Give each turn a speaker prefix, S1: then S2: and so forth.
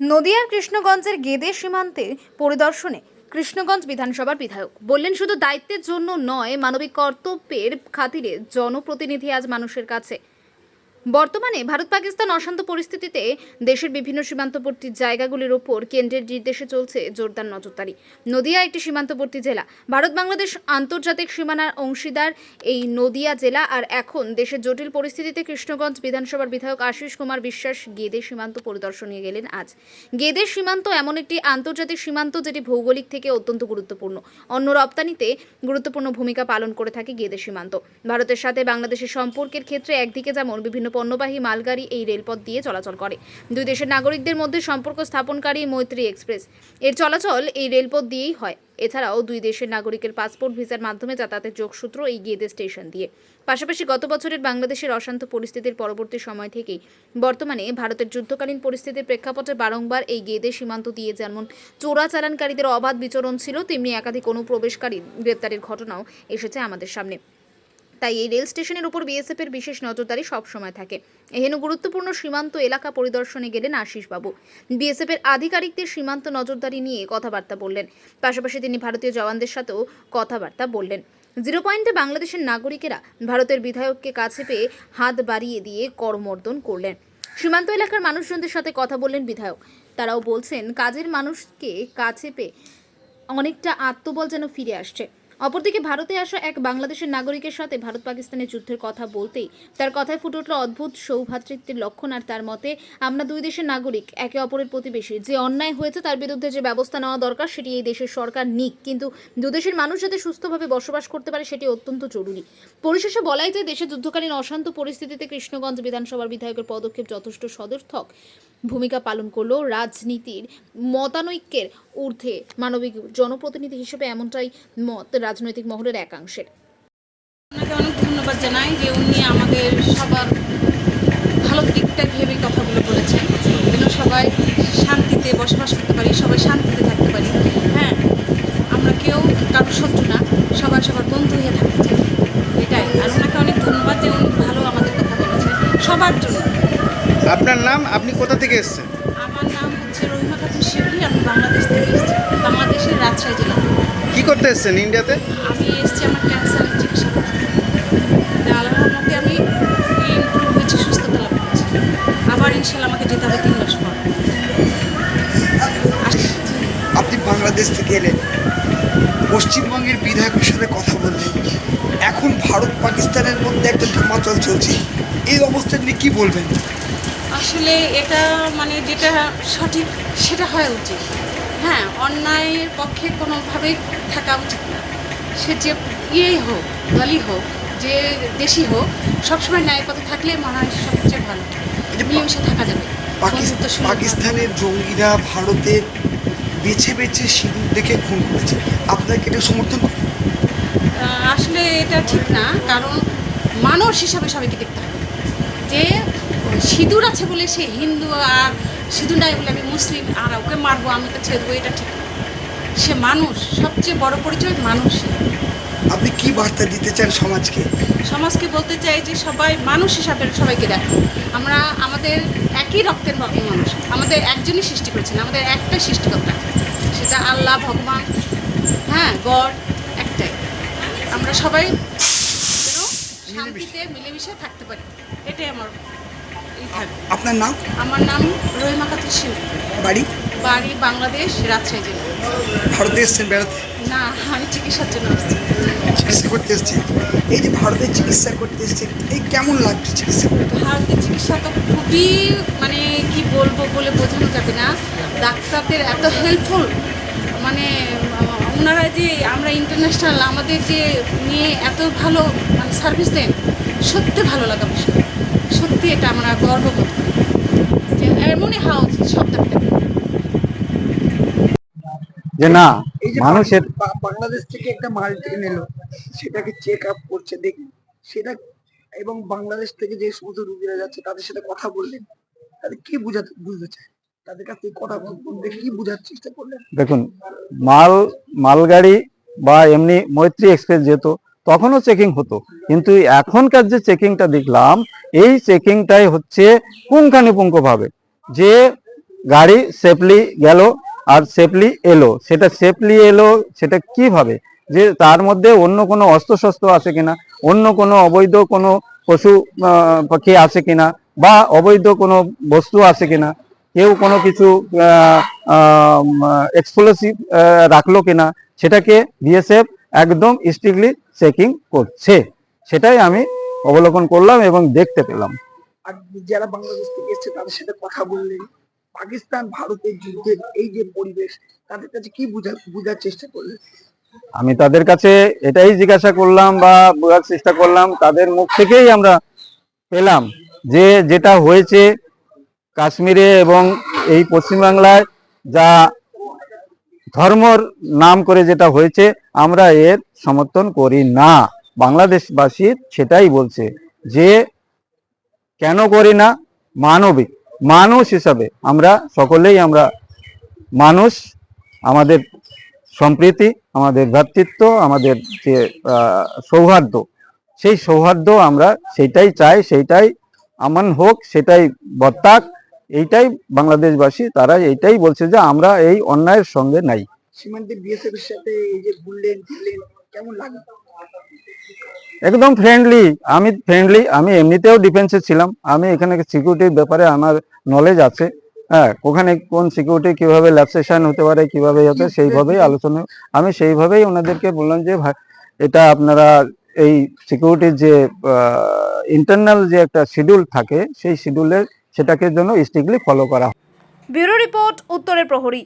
S1: নদিয়ার কৃষ্ণগঞ্জের গেদে সীমান্তে পরিদর্শনে কৃষ্ণগঞ্জ বিধানসভার বিধায়ক বললেন, শুধু দায়িত্বের জন্য নয়, মানবিক কর্তব্যের খাতিরে জনপ্রতিনিধি আজ মানুষের কাছে বর্তমানে ভারত পাকিস্তান অশান্ত পরিস্থিতিতে দেশের বিভিন্ন সীমান্তবর্তী জায়গাগুলির ওপর কেন্দ্রের নির্দেশে চলছে জোরদার নজরদারি। নদিয়া একটি সীমান্তবর্তী জেলা। ভারত, বাংলাদেশ আন্তর্জাতিক সীমানার অংশীদার এই নদিয়া জেলা আর এখন দেশের জটিল পরিস্থিতিতে কৃষ্ণগঞ্জ বিধানসভার বিধায়ক আশিস কুমার বিশ্বাস গেদে সীমান্ত পরিদর্শনে গেলেন আজ। গেদে সীমান্ত এমন একটি আন্তর্জাতিক সীমান্ত যেটি ভৌগোলিক থেকে অত্যন্ত গুরুত্বপূর্ণ। অন্য রপ্তানিতে গুরুত্বপূর্ণ ভূমিকা পালন করে থাকে গেদে সীমান্ত। ভারতের সাথে বাংলাদেশের সম্পর্কের ক্ষেত্রে একদিকে যেমন বিভিন্ন পণ্যবাহী মালগাড়ি এই রেলপথ দিয়ে চলাচল করে। দুই দেশের নাগরিকদের মধ্যে সম্পর্ক স্থাপনকারী মৈত্রী এক্সপ্রেস। এর চলাচল এই রেলপথ দিয়েই হয়। এছাড়াও দুই দেশের নাগরিকের পাসপোর্ট, ভিসার মাধ্যমে যাতায়াতের যোগসূত্র এই গেদে স্টেশন দিয়ে। পাশাপাশি গত বছরের বাংলাদেশের অশান্ত পরিস্থিতির পরবর্তী সময় থেকেই বর্তমানে ভারতের যুদ্ধকালীন পরিস্থিতির প্রেক্ষাপটে বারংবার এই গেদে সীমান্ত দিয়ে যেমন চোরাচালানকারীদের অবাধ বিচরণ ছিল, তেমনি একাধিক অনুপ্রবেশকারী গ্রেপ্তারের ঘটনাও এসেছে আমাদের সামনে। তাই এই রেল স্টেশনের উপর বিএসএফ এর বিশেষ নজরদারি সবসময় থাকে। এহেন গুরুত্বপূর্ণ সীমান্ত এলাকা পরিদর্শনে গেলেন আশিসবাবু। বিএসএফ এর আধিকারিকদের সীমান্ত নজরদারি নিয়ে কথাবার্তা বললেন। পাশাপাশি তিনি ভারতীয় জওয়ানদের সাথেও কথাবার্তা বললেন। জিরো পয়েন্টে বাংলাদেশের নাগরিকেরা ভারতের বিধায়ককে কাছে পেয়ে হাত বাড়িয়ে দিয়ে করমর্দন করলেন। সীমান্ত এলাকার মানুষজনদের সাথে কথা বললেন বিধায়ক। তারাও বলছেন, কাজের মানুষকে কাছে পেয়ে অনেকটা আত্মবল যেন ফিরে আসছে। অপরদিকে ভারতে আসা এক বাংলাদেশের নাগরিকের সাথে ভারত পাকিস্তানের যুদ্ধের কথা বলতেই তার কথায় ফুটে উঠল অদ্ভুত সৌভ্রাতৃত্বের লক্ষণ। আর তার মতে, আমরা দুই দেশের নাগরিক, একে অপরের প্রতিবেশী। যে অন্যায় হয়েছে তার বিরুদ্ধে যে ব্যবস্থা নেওয়া দরকার, সেটি এই দেশের সরকার নিক। কিন্তু দুদেশের মানুষ যাতে সুস্থভাবে বসবাস করতে পারে, সেটি অত্যন্ত জরুরি। পরিশেষে বলাই যায়, দেশে যুদ্ধকালীন অশান্ত পরিস্থিতিতে কৃষ্ণগঞ্জ বিধানসভার বিধায়কের পদক্ষেপ যথেষ্ট সদর্থক। ভূমিকা পালন করল রাজনীতির মতানৈক্যের ঊর্ধ্বে। মানবিক জনপ্রতিনিধি হিসেবে এমনটাই মত রাজনৈতিক মহলের একাংশের।
S2: আপনাকে অনেক ধন্যবাদ জানাই যে উনি আমাদের সবার ভালো দিকটা ভেবে কথাগুলো বলেছেন। যেন সবাই শান্তিতে বসবাস করতে পারি, সবাই শান্তিতে থাকতে পারি হ্যাঁ আমরা কেউ কারোর শত্রু না সবাই সবার বন্ধু হয়ে থাকতে চাই এটাই আর ওনাকে অনেক ধন্যবাদ যে উনি ভালো আমাদের কথা বলেছেন সবার জন্য
S3: আপনার নাম? আপনি কোথা থেকে এসেছেন?
S2: আমার নাম হচ্ছে রহিমা খাতুন শিবলি আমি বাংলাদেশ থেকে এসেছি। বাংলাদেশের রাজশাহী জেলা।
S3: কি করতে এসেছেন ইন্ডিয়াতে?
S2: আমি এসেছি আমার ক্যান্সারের চিকিৎসা করতে। আল্লাহর মধ্যে আমি ইমপ্রুভ হয়েছি সুস্থতা লাভ করেছি। আবার ইনশাল্লাহ আমাকে যেতে হবে তিন মাস পর।
S4: আপনি বাংলাদেশ থেকে এলেন। পশ্চিমবঙ্গের বিধায়কের সাথে কথা এখন ভারত পাকিস্তানের মধ্যে একটা ধামাচল চলছে এই অবস্থা নিয়ে কি বলবেন?
S2: আসলে এটা মানে যেটা সঠিক সেটা হওয়া উচিত। হ্যাঁ অন্যায়ের পক্ষে কোনোভাবেই থাকা উচিত না। সে যে ইয়েই হোক দলই হোক যে দেশই হোক সবসময় ন্যায় পথে থাকলে মনে হয় সবচেয়ে ভালো। মিলেমিশে থাকা যাবে।
S4: পাকিস্তানের জঙ্গিরা ভারতের বেছে বেছে সিঁদুর দেখে খুন করেছে। আপনাকে এটা সমর্থন
S2: আসলে এটা ঠিক না কারণ মানুষ হিসাবে সবাইকে দেখতে হবে। যে সিঁদুর আছে বলে সে হিন্দু আর সিঁদুর নাই বলে আমি মুসলিম আর ওকে মারবো আমি তো ছেড়ে দেবো এটা ঠিক না। সে মানুষ সবচেয়ে বড় পরিচয় মানুষ।
S4: আপনি কি বার্তা দিতে চান সমাজকে?
S2: সমাজকে বলতে চাই যে সবাই মানুষ হিসাবে সবাইকে দেখো। আমরা আমাদের একই রক্তের ম- মানুষ। আমাদের একজনই সৃষ্টি করেছেন আমাদের একটাই সৃষ্টিকর্তা। সেটা আল্লাহ ভগবান হ্যাঁ গড। আমরা সবাই শান্তিতে মিলেমিশে থাকতে পারি। এটাই আমার
S4: আপনার নাম?
S2: আমার নাম রহিমা খাতুন শিব
S4: বাড়ি?
S2: বাড়ি বাংলাদেশ রাজশাহী জেলা।
S4: ভারতে এসছেন বেড়াতে?
S2: না আমি চিকিৎসার জন্য আসছি
S4: চিকিৎসা করতে এসছেন এই যে ভারতে চিকিৎসা করতে এসছেন এই কেমন লাগছে চিকিৎসা করে
S2: ভারতের চিকিৎসা তো খুবই মানে কি বলব বলে বোঝানো যাবে না। ডাক্তারদের এত হেল্পফুল মানে ওনারা যে আমরা ইন্টারন্যাশনাল আমাদের যে নিয়ে এত ভালো মানে সার্ভিস দেন সত্যি ভালো লাগা বিষয়। সত্যি এটা আমরা গর্ব করতে যে এমনই হওয়া উচিত সব
S5: যে না মানুষের
S4: বাংলাদেশ থেকে একটা মাল ট্রেন এলো সেটাকে চেক আপ করছে দেখ সেটা এবং বাংলাদেশ থেকে যে সমস্ত রুগীরা যাচ্ছে তাদের সাথে কথা বললেন তাদের কি বুঝাতে বুঝতে চায়?
S5: দেখুন, মাল, মালগাড়ি বা এমনি মৈত্রী এক্সপ্রেস যেত তখনও চেকিং হতো। কিন্তু এখনকার যে চেকিংটা দেখলাম, এই চেকিংটাই হচ্ছে পুঙ্খানুপুঙ্খ ভাবে যে গাড়ি সেফলি গেল আর সেফলি এলো, সেটা সেফলি এলো, সেটা কীভাবে? যে তার মধ্যে অন্য কোনো অস্ত্রশস্ত্র আছে কিনা, অন্য কোনো অবৈধ কোনো পশু পাখি আছে কিনা, বা অবৈধ কোনো বস্তু আছে কিনা কেউ কোনো কিছু এক্সপ্লোসিভ রাখল কিনা সেটাকে বিএসএফ একদম স্ট্রিক্টলি চেকিং করছে। সেটাই আমি অবলোকন করলাম এবং দেখতে পেলাম।
S4: আর যারা বাংলাদেশ থেকে এসছে তাদের সাথে কথা বললেন। পাকিস্তান ভারতের যুদ্ধের এই যে পরিবেশ তাদের কাছে কি বুঝা বোঝার চেষ্টা করলেন?
S5: আমি তাদের কাছে এটাই জিজ্ঞাসা করলাম বা বোঝার চেষ্টা করলাম তাদের মুখ থেকেই আমরা পেলাম যে যেটা হয়েছে কাশ্মীরে এবং এই পশ্চিমবাংলায় যা ধর্মর নাম করে যেটা হয়েছে, আমরা এর সমর্থন করি না। বাংলাদেশবাসী সেটাই বলছে যে, কেন করি না? মানবিক, মানুষ হিসাবে আমরা সকলেই আমরা মানুষ, আমাদের সম্প্রীতি, আমাদের ভ্রাতৃত্ব, আমাদের যে সৌহার্দ্য, সেই সৌহার্দ্য আমরা সেইটাই চাই সেইটাই আমান হোক, সেটাই বর্তাক। এইটাই বাংলাদেশবাসী তারা এইটাই বলছে যে আমরা এই অন্যায়ের সঙ্গে নাই।
S4: সীমান্তে বিএসএফ এর সাথে এই যে ঘুরলেন ফিরলেন কেমন লাগে?
S5: একদম ফ্রেন্ডলি আমি ফ্রেন্ডলি আমি এমনিতেও ডিফেন্সে ছিলাম। আমি এখানে সিকিউরিটির ব্যাপারে আমার নলেজ আছে। হ্যাঁ ওখানে কোন সিকিউরিটি কীভাবে ল্যাপসেশন হতে পারে কীভাবে হতে সেইভাবেই আলোচনা। আমি সেইভাবেই ওনাদেরকে বললাম যে এটা আপনারা এই সিকিউরিটির যে ইন্টারনাল যে একটা শিডিউল থাকে সেই শিডিউলের সেটাকে জন্য স্ট্রিক্টলি ফলো করা
S1: ব্যুরো রিপোর্ট উত্তরের প্রহরী।